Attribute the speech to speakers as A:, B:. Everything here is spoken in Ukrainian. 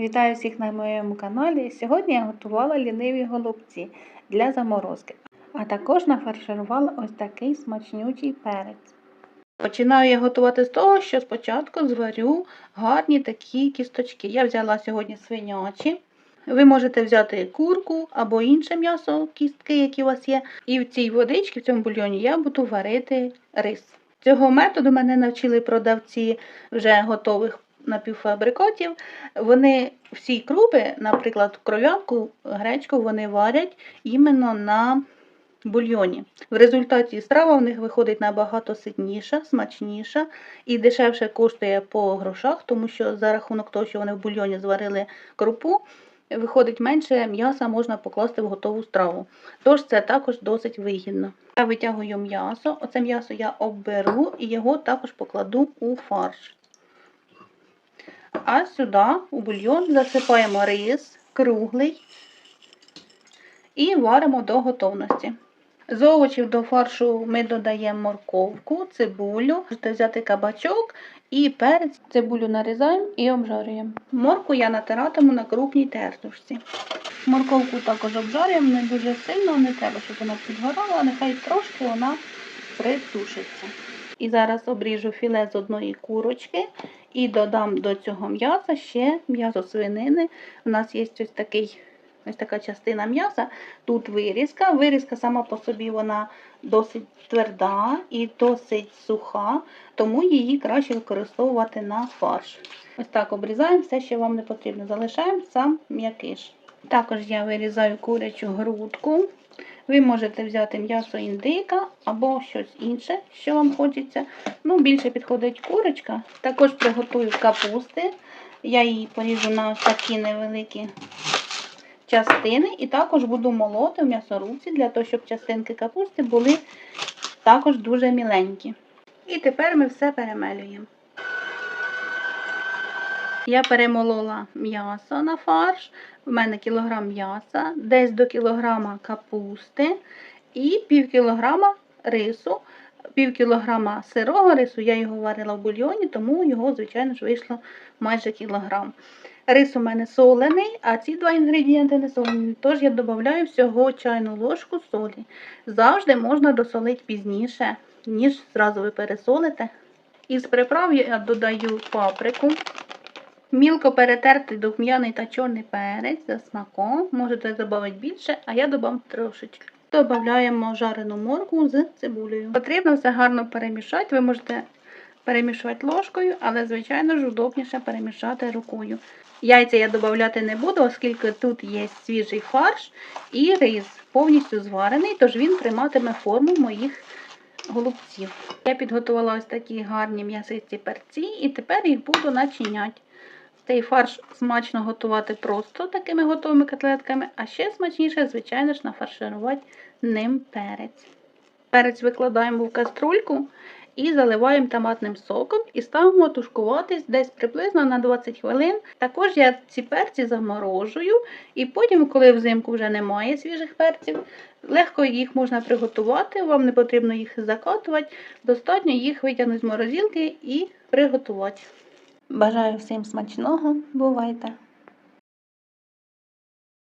A: Вітаю всіх на моєму каналі. Сьогодні я готувала ліниві голубці для заморозки, а також нафарширувала ось такий смачнючий перець. Починаю я готувати з того, що спочатку зварю гарні такі кісточки. Я взяла сьогодні свинячі. Ви можете взяти курку або інше м'ясо, кістки, які у вас є. І в цій водичці, в цьому бульйоні, я буду варити рис. Цього методу мене навчили продавці вже готових напівфабрикатів. Вони всі крупи, наприклад, кров'янку, гречку, вони варять іменно на бульйоні. В результаті страва в них виходить набагато ситніша, смачніша і дешевше коштує по грошах, тому що за рахунок того, що вони в бульйоні зварили крупу, виходить менше м'яса можна покласти в готову страву. Тож це також досить вигідно. Я витягую м'ясо, оце м'ясо я обберу і його також покладу у фарш. А сюди у бульйон засипаємо рис круглий і варимо до готовності. З овочів до фаршу ми додаємо морковку, цибулю, можете взяти кабачок і перець. Цибулю нарізаємо і обжарюємо. Морку я натиратиму на крупній тертушці. Морковку також обжарюємо не дуже сильно, не треба, щоб вона підгорала, нехай трошки вона притушиться. І зараз обріжу філе з одної курочки і додам до цього м'яса ще м'ясо свинини. У нас є ось такий. Ось така частина м'яса. Тут вирізка. Вирізка сама по собі вона досить тверда і досить суха, тому її краще використовувати на фарш. Ось так обрізаємо все, що вам не потрібно. Залишаємо сам м'якиш. Також я вирізаю курячу грудку. Ви можете взяти м'ясо індика або щось інше, що вам хочеться. Ну, Більше підходить курочка. Також приготую капусти. Я її поріжу на такі невеликі частини і також буду молоти в м'ясорубці, для того, щоб частинки капусти були також дуже міленькі. І тепер ми все перемелюємо. Я перемолола м'ясо на фарш, у мене кілограм м'яса, десь до кілограма капусти і пів кілограма рису. Пів кілограма сирого рису, я його варила в бульйоні, тому його, звичайно ж, вийшло майже кілограм. Рис у мене солений, а ці два інгредієнти не солені. Тож я додаю всього чайну ложку солі. Завжди можна досолити пізніше, ніж зразу ви пересолите. Із приправ я додаю паприку, мілко перетертий духм'яний та чорний перець за смаком. Можете додати більше, а я додам трошечки. Додаємо жарену моркву з цибулею. Потрібно все гарно перемішати. Ви можете перемішувати ложкою, але, звичайно ж, удобніше перемішати рукою. Яйця я додати не буду, оскільки тут є свіжий фарш і рис повністю зварений, тож він триматиме форму моїх голубців. Я підготувала ось такі гарні м'ясисті перці, і тепер їх буду начиняти. Цей фарш смачно готувати просто такими готовими котлетками, а ще смачніше, звичайно ж, нафарширувати ним перець. Перець викладаємо в каструльку і заливаємо томатним соком і ставимо тушкуватись десь приблизно на 20 хвилин. Також я ці перці заморожую, і потім, коли взимку вже немає свіжих перців, легко їх можна приготувати, вам не потрібно їх закатувати, достатньо їх витягнути з морозилки і приготувати. Бажаю всім смачного, бувайте!